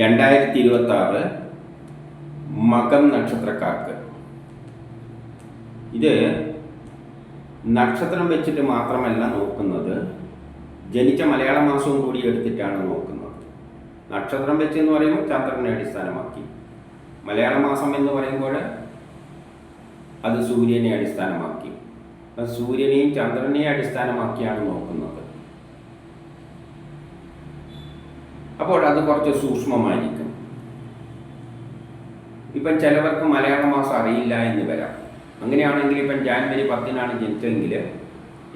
രണ്ടായിരത്തി ഇരുപത്തി ആറ് മകം നക്ഷത്രക്കാർക്ക്. ഇത് നക്ഷത്രം വെച്ചിട്ട് മാത്രമല്ല നോക്കുന്നത് ജനിച്ച മലയാള മാസവും കൂടി എടുത്തിട്ടാണ് നോക്കുന്നത്. നക്ഷത്രം വെച്ച് എന്ന് പറയുമ്പോൾ ചന്ദ്രനെ അടിസ്ഥാനമാക്കി. മലയാള മാസം എന്ന് പറയുമ്പോൾ അത് സൂര്യനെ അടിസ്ഥാനമാക്കി. സൂര്യനെയും ചന്ദ്രനെയും അടിസ്ഥാനമാക്കിയാണ് നോക്കുന്നത്. അപ്പോൾ അത് കുറച്ച് സൂക്ഷ്മമായിരിക്കും. ഇപ്പം ചിലവർക്ക് മലയാള മാസം അറിയില്ല എന്ന് വരാം. അങ്ങനെയാണെങ്കിൽ ഇപ്പം ജാനുവരി പത്തിനാണ് ജനിച്ചതെങ്കിൽ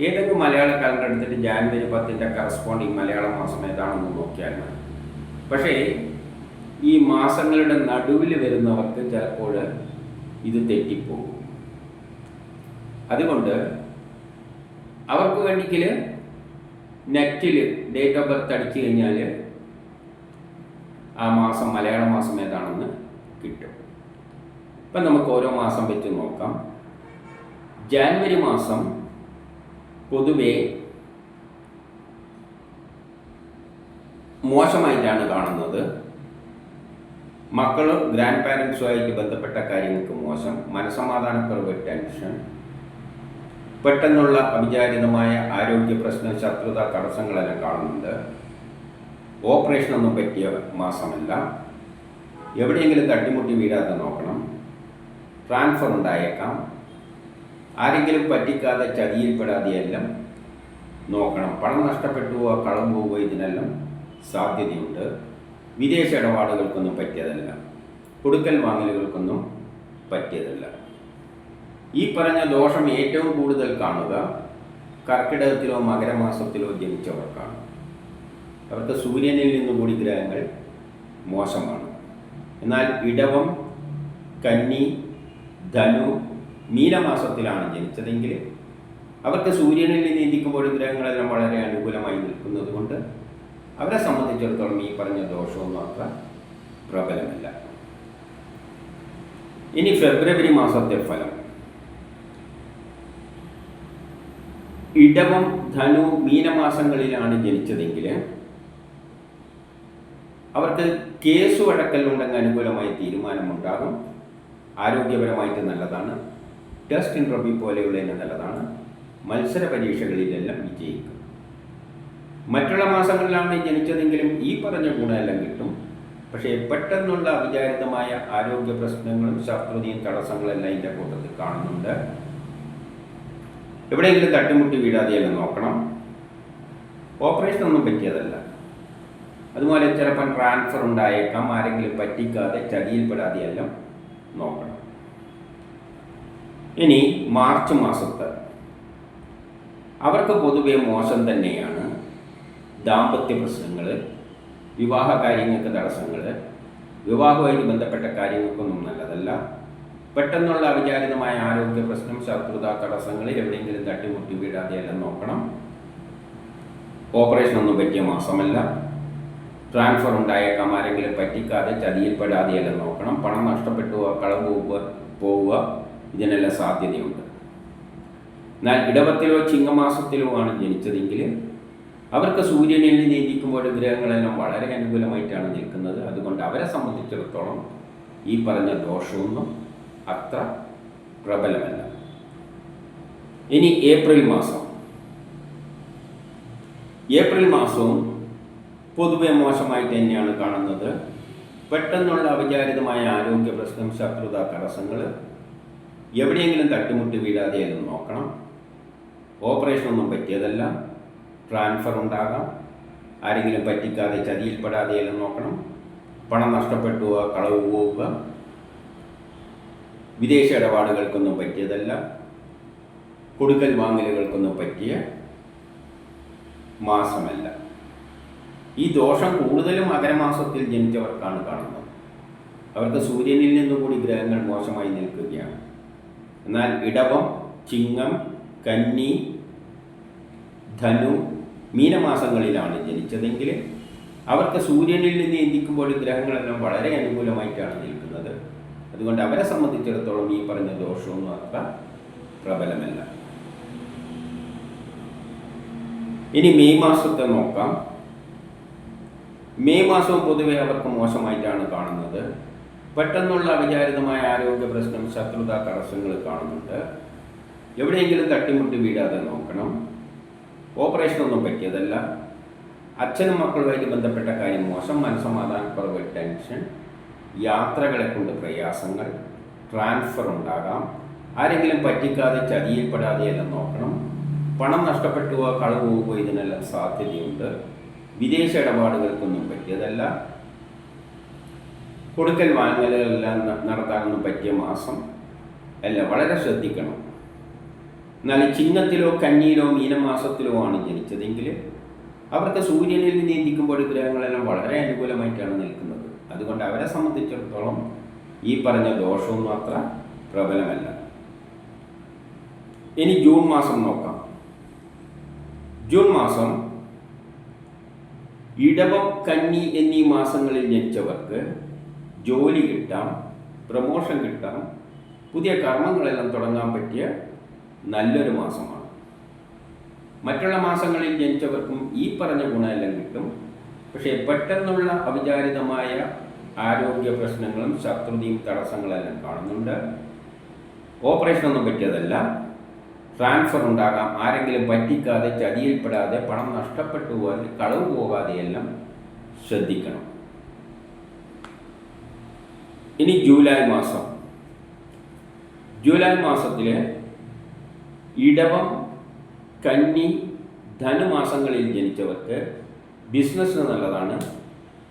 ഏതെങ്കിലും മലയാള കലണ്ടർ എടുത്തിട്ട് ജാനുവരി പത്തിന്റെ കറസ്പോണ്ടിങ് മലയാള മാസം ഏതാണെന്ന് നോക്കിയാൽ മതി. പക്ഷേ ഈ മാസങ്ങളുടെ നടുവിൽ വരുന്നവർക്ക് ചിലപ്പോൾ ഇത് തെറ്റിപ്പോകും. അതുകൊണ്ട് അവർക്ക് വേണ്ടിക്കൽ നെറ്റിൽ ഡേറ്റ് ഓഫ് ബർത്ത് അടിച്ചു കഴിഞ്ഞാൽ ആ മാസം മലയാള മാസം ഏതാണെന്ന് കിട്ടും. ഇപ്പം നമുക്ക് ഓരോ മാസം വെച്ച് നോക്കാം. ജാനുവരി മാസം പൊതുവെ മോശമായിട്ടാണ് കാണുന്നത്. മക്കൾ ഗ്രാൻഡ് പാരൻസുമായിട്ട് ബന്ധപ്പെട്ട കാര്യങ്ങൾക്ക് മോശം. മനസമാധാനക്കുറവ് ടെൻഷൻ. പെട്ടെന്നുള്ള അവിചാരിതമായ ആരോഗ്യ പ്രശ്ന ശത്രുത തടസ്സങ്ങളെല്ലാം കാണുന്നുണ്ട്. ഓപ്പറേഷനൊന്നും പറ്റിയ മാസമല്ല. എവിടെയെങ്കിലും തട്ടിമുട്ടി വീഴാതെ നോക്കണം. ട്രാൻസ്ഫർ ഉണ്ടായേക്കാം. ആരെങ്കിലും പറ്റിക്കാതെ ചതിയിൽപ്പെടാതെയെല്ലാം നോക്കണം. പണം നഷ്ടപ്പെട്ടുവോ കളം പോവുകയോ ഇതിനെല്ലാം സാധ്യതയുണ്ട്. വിദേശ ഇടപാടുകൾക്കൊന്നും പറ്റിയതല്ല. കൊടുക്കൽ വാങ്ങലുകൾക്കൊന്നും പറ്റിയതല്ല. ഈ പറഞ്ഞ ദോഷം ഏറ്റവും കൂടുതൽ കാണുക കർക്കിടകത്തിലോ മകരമാസത്തിലോ ജനിച്ചവർക്കാണ്. അവർക്ക് സൂര്യനിൽ നിന്നുകൂടി ഗ്രഹങ്ങൾ മോശമാണ്. എന്നാൽ ഇടവം കന്നി ധനു മീനമാസത്തിലാണ് ജനിച്ചതെങ്കിൽ അവർക്ക് സൂര്യനിൽ നിന്ന് നീന്തിക്കുമ്പോൾ ഗ്രഹങ്ങളെല്ലാം വളരെ അനുകൂലമായി നിൽക്കുന്നത് കൊണ്ട് അവരെ സംബന്ധിച്ചിടത്തോളം ഈ പറഞ്ഞ ദോഷമൊന്നും അത്ര പ്രബലമല്ല. ഇനി ഫെബ്രുവരി മാസത്തെ ഫലം. ഇടവം ധനു മീനമാസങ്ങളിലാണ് ജനിച്ചതെങ്കിൽ അവർക്ക് കേസ് വഴക്കലുണ്ടെങ്കിൽ അനുകൂലമായി തീരുമാനമുണ്ടാകും. ആരോഗ്യപരമായിട്ട് നല്ലതാണ്. ടെസ്റ്റ് ഇൻട്രവ്യൂ പോലെയുള്ളതിന് നല്ലതാണ്. മത്സര പരീക്ഷകളിലെല്ലാം വിജയിക്കും. മറ്റുള്ള മാസങ്ങളിലാണ് ജനിച്ചതെങ്കിലും ഈ പറഞ്ഞ ഗുണമെല്ലാം കിട്ടും. പക്ഷേ പെട്ടെന്നുള്ള അവിചാരിതമായ ആരോഗ്യ പ്രശ്നങ്ങളും ശത്രുതയും തടസ്സങ്ങളെല്ലാം ഇതിന്റെ കൂട്ടത്തിൽ കാണുന്നുണ്ട്. എവിടെയെങ്കിലും തട്ടിമുട്ടി വീഴാതെയെല്ലാം നോക്കണം. ഓപ്പറേഷൻ ഒന്നും പറ്റിയതല്ല. അതുപോലെ ചിലപ്പോൾ ട്രാൻസ്ഫർ ഉണ്ടായേക്കാം. ആരെങ്കിലും പറ്റിക്കാതെ ചതിയിൽപ്പെടാതെ എല്ലാം നോക്കണം. ഇനി മാർച്ച് മാസത്ത് അവർക്ക് പൊതുവെ മോശം തന്നെയാണ് ദാമ്പത്യ പ്രശ്നങ്ങൾ വിവാഹ കാര്യങ്ങൾക്ക് തടസ്സങ്ങൾ വിവാഹവുമായിട്ട് ബന്ധപ്പെട്ട കാര്യങ്ങൾക്കൊന്നും നല്ലതല്ല. പെട്ടെന്നുള്ള അവിചാരിതമായ ആരോഗ്യ പ്രശ്നം ശത്രുത തടസ്സങ്ങൾ എവിടെയെങ്കിലും തട്ടിമുട്ടി വീഴാതെയെല്ലാം നോക്കണം. ഓപ്പറേഷൻ ഒന്നും പറ്റിയ മാസമല്ല. ട്രാൻസ്ഫർ ഉണ്ടായേക്കാം ആരെങ്കിലും പറ്റിക്കാതെ ചതിയിൽപ്പെടാതെയെല്ലാം നോക്കണം. പണം നഷ്ടപ്പെട്ടു കളവ് പോവുക ഇതിനെല്ലാം സാധ്യതയുണ്ട്. എന്നാൽ ഇടവത്തിലോ ചിങ്ങമാസത്തിലോ ആണ് ജനിച്ചതെങ്കിൽ അവർക്ക് സൂര്യനിൽ നീതിക്കുമ്പോൾ ഗ്രഹങ്ങളെല്ലാം വളരെ അനുകൂലമായിട്ടാണ് നിൽക്കുന്നത്. അതുകൊണ്ട് അവരെ സംബന്ധിച്ചിടത്തോളം ഈ പറഞ്ഞ ദോഷമൊന്നും അത്ര പ്രബലമല്ല. ഇനി ഏപ്രിൽ മാസം. ഏപ്രിൽ മാസവും പൊതുവെ മോശമായിട്ട് തന്നെയാണ് കാണുന്നത്. പെട്ടെന്നുള്ള അവിചാരിതമായ ആരോഗ്യ പ്രശ്നം ശത്രുത തടസ്സങ്ങൾ എവിടെയെങ്കിലും തട്ടിമുട്ടി അത് നോക്കണം. ഓപ്പറേഷൻ ഒന്നും പറ്റിയതല്ല. ട്രാൻസ്ഫർ ഉണ്ടാകാം. ആരെങ്കിലും പറ്റിക്കാതെ ചതിയിൽപ്പെടാതെ എല്ലാം നോക്കണം. പണം നഷ്ടപ്പെട്ടു കളവ് പോവുക. വിദേശ ഇടപാടുകൾക്കൊന്നും പറ്റിയതല്ല. കൊടുക്കൽ വാങ്ങലുകൾക്കൊന്നും പറ്റിയ മാസമല്ല. ഈ ദോഷം കൂടുതലും മകരമാസത്തിൽ ജനിച്ചവർക്കാണ് കാണുന്നത്. അവർക്ക് സൂര്യനിൽ നിന്നുകൂടി ഗ്രഹങ്ങൾ മോശമായി നിൽക്കുകയാണ്. എന്നാൽ ഇടവം ചിങ്ങം കന്നി ധനു മീനമാസങ്ങളിലാണ് ജനിച്ചതെങ്കിൽ അവർക്ക് സൂര്യനിൽ നിന്ന് എന്തിക്കുമ്പോൾ ഗ്രഹങ്ങളെല്ലാം വളരെ അനുകൂലമായിട്ടാണ് നിൽക്കുന്നത്. അതുകൊണ്ട് അവരെ സംബന്ധിച്ചിടത്തോളം ഈ പറഞ്ഞ ദോഷമൊന്നും അത്ര പ്രബലമല്ല. ഇനി മെയ് മാസത്തെ നോക്കാം. മെയ് മാസവും പൊതുവെ അവർക്ക് മോശമായിട്ടാണ് കാണുന്നത്. പെട്ടെന്നുള്ള അവിചാരിതമായ ആരോഗ്യ പ്രശ്നം ശത്രുത തടസ്സങ്ങൾ കാണുന്നുണ്ട്. എവിടെയെങ്കിലും തട്ടിമുട്ടി വീടാതെ നോക്കണം. ഓപ്പറേഷനൊന്നും പറ്റിയതല്ല. അച്ഛനും മക്കളുമായിട്ട് ബന്ധപ്പെട്ട കാര്യം മോശം മനസ്സമാധാനക്കുറവ് ടെൻഷൻ യാത്രകളെ കൊണ്ട് പ്രയാസങ്ങൾ ട്രാൻസ്ഫർ ഉണ്ടാകാം. ആരെങ്കിലും പറ്റിക്കാതെ ചതിയിൽപ്പെടാതെയെല്ലാം നോക്കണം. പണം നഷ്ടപ്പെട്ടുവോ കളവ് പോവുകയോ ഇതിനെല്ലാം സാധ്യതയുണ്ട്. വിദേശ ഇടപാടുകൾക്കൊന്നും പറ്റിയതല്ല. കൊടുക്കൽ വാങ്ങലുകളെല്ലാം നടത്താനൊന്നും പറ്റിയ മാസം അല്ല വളരെ ശ്രദ്ധിക്കണം. എന്നാൽ ചിങ്ങത്തിലോ കന്നിയിലോ മീനമാസത്തിലോ ആണ് ജനിച്ചതെങ്കിൽ അവർക്ക് സൂര്യനിൽ നീന്തിക്കുമ്പോൾ ഗ്രഹങ്ങളെല്ലാം വളരെ അനുകൂലമായിട്ടാണ് നിൽക്കുന്നത്. അതുകൊണ്ട് അവരെ സംബന്ധിച്ചിടത്തോളം ഈ പറഞ്ഞ ദോഷവും അത്ര പ്രബലമല്ല. ഇനി ജൂൺ മാസം നോക്കാം. ജൂൺ മാസം ഇടവം കന്നി എന്നീ മാസങ്ങളിൽ ജനിച്ചവർക്ക് ജോലി കിട്ടാം പ്രമോഷൻ കിട്ടാം പുതിയ കർമ്മങ്ങളെല്ലാം തുടങ്ങാൻ പറ്റിയ നല്ലൊരു മാസമാണ്. മറ്റുള്ള മാസങ്ങളിൽ ജനിച്ചവർക്കും ഈ പറഞ്ഞ ഗുണമെല്ലാം കിട്ടും. പക്ഷേ പെട്ടെന്നുള്ള അവിചാരിതമായ ആരോഗ്യ പ്രശ്നങ്ങളും ശത്രുതയും തടസ്സങ്ങളെല്ലാം കാണുന്നുണ്ട്. ഓപ്പറേഷനൊന്നും പറ്റിയതല്ല. ട്രാൻസ്ഫർ ഉണ്ടാകാം. ആരെങ്കിലും പറ്റിക്കാതെ ചതിയിൽപ്പെടാതെ പണം നഷ്ടപ്പെട്ടു പോകാതെ കളവ് പോകാതെയെല്ലാം ശ്രദ്ധിക്കണം. ഇനി ജൂലൈ മാസം. ജൂലൈ മാസത്തിലെ ഇടവം കന്നി ധനുമാസങ്ങളിൽ ജനിച്ചവർക്ക് ബിസിനസ്സിന് നല്ലതാണ്.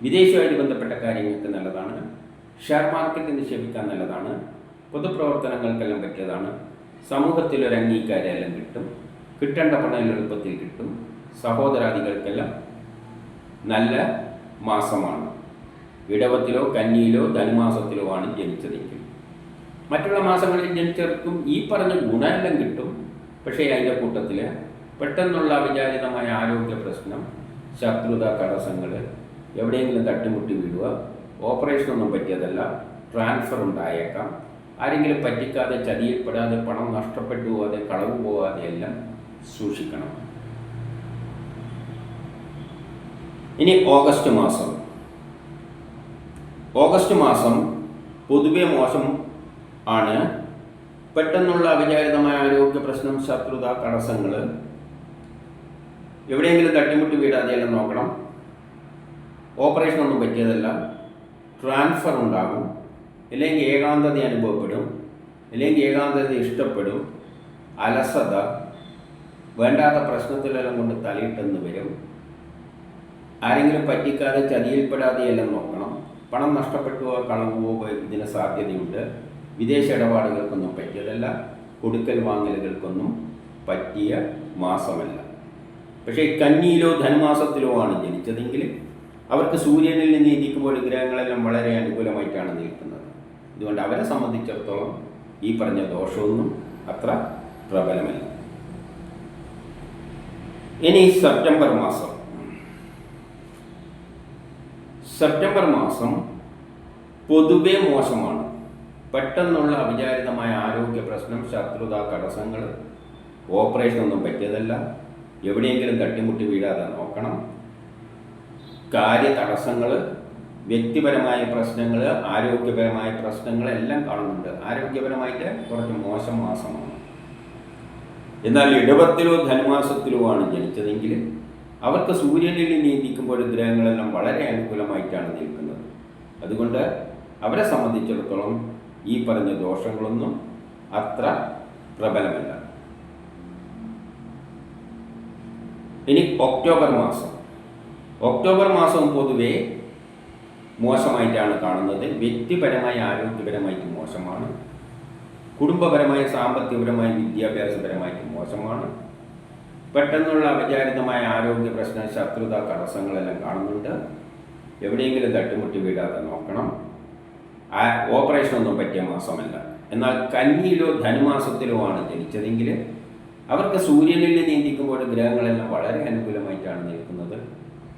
വിദേശമായിട്ട് ബന്ധപ്പെട്ട കാര്യങ്ങൾക്ക് നല്ലതാണ്. ഷെയർ മാർക്കറ്റ് നിക്ഷേപിക്കാൻ നല്ലതാണ്. പൊതുപ്രവർത്തനങ്ങൾക്കെല്ലാം പറ്റിയതാണ്. സമൂഹത്തിൽ ഒരു അംഗീകാരമെല്ലാം കിട്ടും കിട്ടേണ്ട പണം എളുപ്പത്തിൽ കിട്ടും. സഹോദരാദികൾക്കെല്ലാം നല്ല മാസമാണ്. ഇടവത്തിലോ കന്നിയിലോ ധനുമാസത്തിലോ ആണ് ജനിച്ചതെങ്കിൽ. മറ്റുള്ള മാസങ്ങളിൽ ജനിച്ചവർക്കും ഈ പറഞ്ഞ ഗുണമെല്ലാം കിട്ടും. പക്ഷേ അതിന്റെ കൂട്ടത്തിൽ പെട്ടെന്നുള്ള അവിചാരിതമായ ആരോഗ്യ പ്രശ്നം ശത്രുത തടസ്സങ്ങൾ എവിടെയെങ്കിലും തട്ടിമുട്ടി വീഴുക ഓപ്പറേഷനൊന്നും പറ്റിയതല്ല ട്രാൻസ്ഫർ ഉണ്ടായേക്കാം. ആരെങ്കിലും പറ്റിക്കാതെ ചതിയിൽപ്പെടാതെ പണം നഷ്ടപ്പെട്ടു പോവാതെ കളവ് പോവാതെ എല്ലാം സൂക്ഷിക്കണം. ഇനി ഓഗസ്റ്റ് മാസം. ഓഗസ്റ്റ് മാസം പൊതുവെ മോശം ആണ്. പെട്ടെന്നുള്ള അവിചാരിതമായ ആരോഗ്യ പ്രശ്നം ശത്രുത തടസ്സങ്ങൾ. എവിടെയെങ്കിലും തട്ടിമുട്ടി വീടാതെയെല്ലാം നോക്കണം. ഓപ്പറേഷൻ ഒന്നും പറ്റിയതല്ല. ട്രാൻസ്ഫർ ഉണ്ടാകും. അല്ലെങ്കിൽ ഏകാന്തത അനുഭവപ്പെടും. അല്ലെങ്കിൽ ഏകാന്തത ഇഷ്ടപ്പെടും. അലസത വേണ്ടാത്ത പ്രശ്നത്തിലെല്ലാം കൊണ്ട് തലയിട്ടെന്ന് വരും. ആരെങ്കിലും പറ്റിക്കാതെ ചതിയിൽപ്പെടാതെ എല്ലാം നോക്കണം. പണം നഷ്ടപ്പെട്ടുവോ കളവുവോ ഇതിന് സാധ്യതയുണ്ട്. വിദേശ ഇടപാടുകൾക്കൊന്നും പറ്റിയതല്ല. കൊടുക്കൽ വാങ്ങലുകൾക്കൊന്നും പറ്റിയ മാസമല്ല. പക്ഷേ കന്നിയിലോ ധനുമാസത്തിലോ ആണ് ജനിച്ചതെങ്കിൽ അവർക്ക് സൂര്യനിൽ നിന്ന് ഇരിക്കുമ്പോൾ ഗ്രഹങ്ങളെല്ലാം വളരെ അനുകൂലമായിട്ടാണ് നിൽക്കുന്നത്. അതുകൊണ്ട് അവരെ സംബന്ധിച്ചിടത്തോളം ഈ പറഞ്ഞ ദോഷമൊന്നും അത്ര പ്രബലമല്ല. ഇനി സെപ്റ്റംബർ മാസം. സെപ്റ്റംബർ മാസം പൊതുവെ മോശമാണ്. പെട്ടെന്നുള്ള അവിചാരിതമായ ആരോഗ്യ പ്രശ്നം ശത്രുത തടസ്സങ്ങൾ ഓപ്പറേഷൻ ഒന്നും പറ്റിയതല്ല. എവിടെയെങ്കിലും തട്ടിമുട്ടി വീഴാതെ നോക്കണം. കാര്യ തടസ്സങ്ങൾ വ്യക്തിപരമായ പ്രശ്നങ്ങൾ ആരോഗ്യപരമായ പ്രശ്നങ്ങൾ എല്ലാം കാണുന്നുണ്ട്. ആരോഗ്യപരമായിട്ട് കുറച്ച് മോശം മാസമാണ്. എന്നാൽ ഇടവത്തിലോ ധനുമാസത്തിലോ ആണ് ജനിച്ചതെങ്കിൽ അവർക്ക് സൂര്യനിൽ നീതിക്കുമ്പോൾ ഗ്രഹങ്ങളെല്ലാം വളരെ അനുകൂലമായിട്ടാണ് നിൽക്കുന്നത്. അതുകൊണ്ട് അവരെ സംബന്ധിച്ചിടത്തോളം ഈ പറഞ്ഞ ദോഷങ്ങളൊന്നും അത്ര പ്രബലമല്ല. ഇനി ഒക്ടോബർ മാസം. ഒക്ടോബർ മാസം പൊതുവെ മോശമായിട്ടാണ് കാണുന്നത്. വ്യക്തിപരമായി ആരോഗ്യപരമായിട്ട് മോശമാണ്. കുടുംബപരമായി സാമ്പത്തികപരമായി വിദ്യാഭ്യാസപരമായിട്ട് മോശമാണ്. പെട്ടെന്നുള്ള അവിചാരിതമായ ആരോഗ്യ പ്രശ്നം ശത്രുത തടസ്സങ്ങളെല്ലാം കാണുന്നുണ്ട്. എവിടെയെങ്കിലും തട്ടുമുട്ടി വീഴാതെ നോക്കണം. ഓപ്പറേഷൻ ഒന്നും പറ്റിയ മാസമല്ല. എന്നാൽ കന്നിയിലോ ധനുമാസത്തിലോ ആണ് ജനിച്ചതെങ്കിൽ അവർക്ക് സൂര്യനിൽ നീന്തിക്കുമ്പോൾ ഗ്രഹങ്ങളെല്ലാം വളരെ അനുകൂലമായിട്ടാണ് നിൽക്കുന്നത്.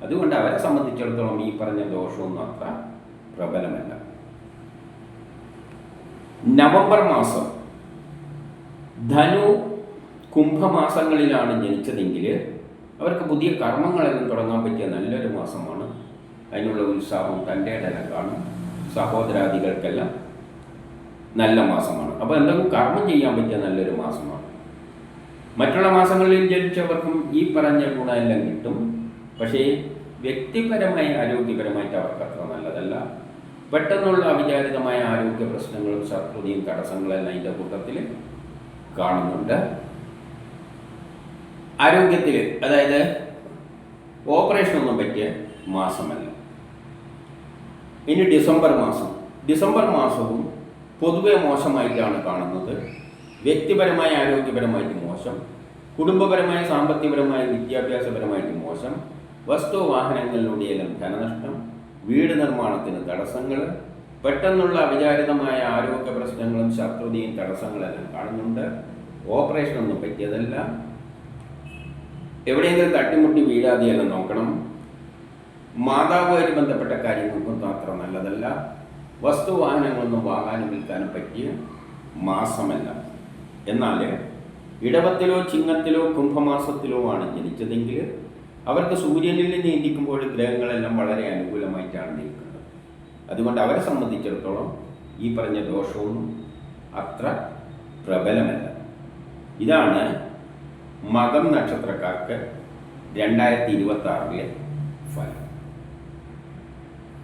അതുകൊണ്ട് അവരെ സംബന്ധിച്ചിടത്തോളം ഈ പറഞ്ഞ ദോഷമൊന്നും അത്ര പ്രബലമല്ല. നവംബർ മാസം ധനു കുംഭമാസങ്ങളിലാണ് ജനിച്ചതെങ്കിൽ അവർക്ക് പുതിയ കർമ്മങ്ങളെല്ലാം തുടങ്ങാൻ പറ്റിയ നല്ലൊരു മാസമാണ്. അതിനുള്ള ഉത്സാഹവും തന്റെ കാണും. സഹോദരാദികൾക്കെല്ലാം നല്ല മാസമാണ്. അപ്പോൾ എന്തെങ്കിലും കർമ്മം ചെയ്യാൻ പറ്റിയ നല്ലൊരു മാസമാണ്. മറ്റുള്ള മാസങ്ങളിൽ ജനിച്ചവർക്കും ഈ പറഞ്ഞ ഗുണമെല്ലാം കിട്ടും. പക്ഷേ വ്യക്തിപരമായി ആരോഗ്യപരമായിട്ട് അവർക്ക് അത്ര നല്ലതല്ല. പെട്ടെന്നുള്ള അവിചാരിതമായ ആരോഗ്യ പ്രശ്നങ്ങളും ശത്രുതയും തടസ്സങ്ങളെല്ലാം അതിന്റെ കൂട്ടത്തിൽ കാണുന്നുണ്ട്. ആരോഗ്യത്തിൽ അതായത് ഓപ്പറേഷൻ ഓപ്പറേഷനൊന്നും പറ്റിയ മാസമല്ല. ഇനി ഡിസംബർ മാസം. ഡിസംബർ മാസവും പൊതുവെ മോശമായിട്ടാണ് കാണുന്നത്. വ്യക്തിപരമായ ആരോഗ്യപരമായിട്ട് മോശം. കുടുംബപരമായ സാമ്പത്തികപരമായ വിദ്യാഭ്യാസപരമായിട്ട് മോശം. വസ്തു വാഹനങ്ങളിലൂടെ ധനനഷ്ടം വീട് നിർമ്മാണത്തിന് തടസ്സങ്ങൾ പെട്ടെന്നുള്ള അവിചാരിതമായ ആരോഗ്യ പ്രശ്നങ്ങളും ശത്രുതയും തടസ്സങ്ങളെല്ലാം കാണുന്നുണ്ട്. ഓപ്പറേഷനൊന്നും പറ്റിയതല്ല. എവിടെയെങ്കിലും തട്ടിമുട്ടി വീഴാതെയെല്ലാം നോക്കണം. മാതാവുമായിട്ട് ബന്ധപ്പെട്ട കാര്യങ്ങൾക്കൊന്നും അത്ര നല്ലതല്ല. വസ്തുവാഹനങ്ങളൊന്നും വാങ്ങാനും വിൽക്കാനും പറ്റിയ മാസമല്ല. എന്നാൽ ഇടവത്തിലോ ചിങ്ങത്തിലോ കുംഭമാസത്തിലോ ആണ് ജനിച്ചതെങ്കിൽ അവർക്ക് സൂര്യനിൽ നിന്ന് ഇരിക്കുമ്പോൾ ഗ്രഹങ്ങളെല്ലാം വളരെ അനുകൂലമായിട്ടാണ് നിൽക്കുന്നത് അതുകൊണ്ട് അവരെ സംബന്ധിച്ചിടത്തോളം ഈ പറഞ്ഞ ദോഷവും അത്ര പ്രബലമല്ല. ഇതാണ് മകം നക്ഷത്രക്കാർക്ക് രണ്ടായിരത്തി ഇരുപത്തി ആറിലെ ഫലം.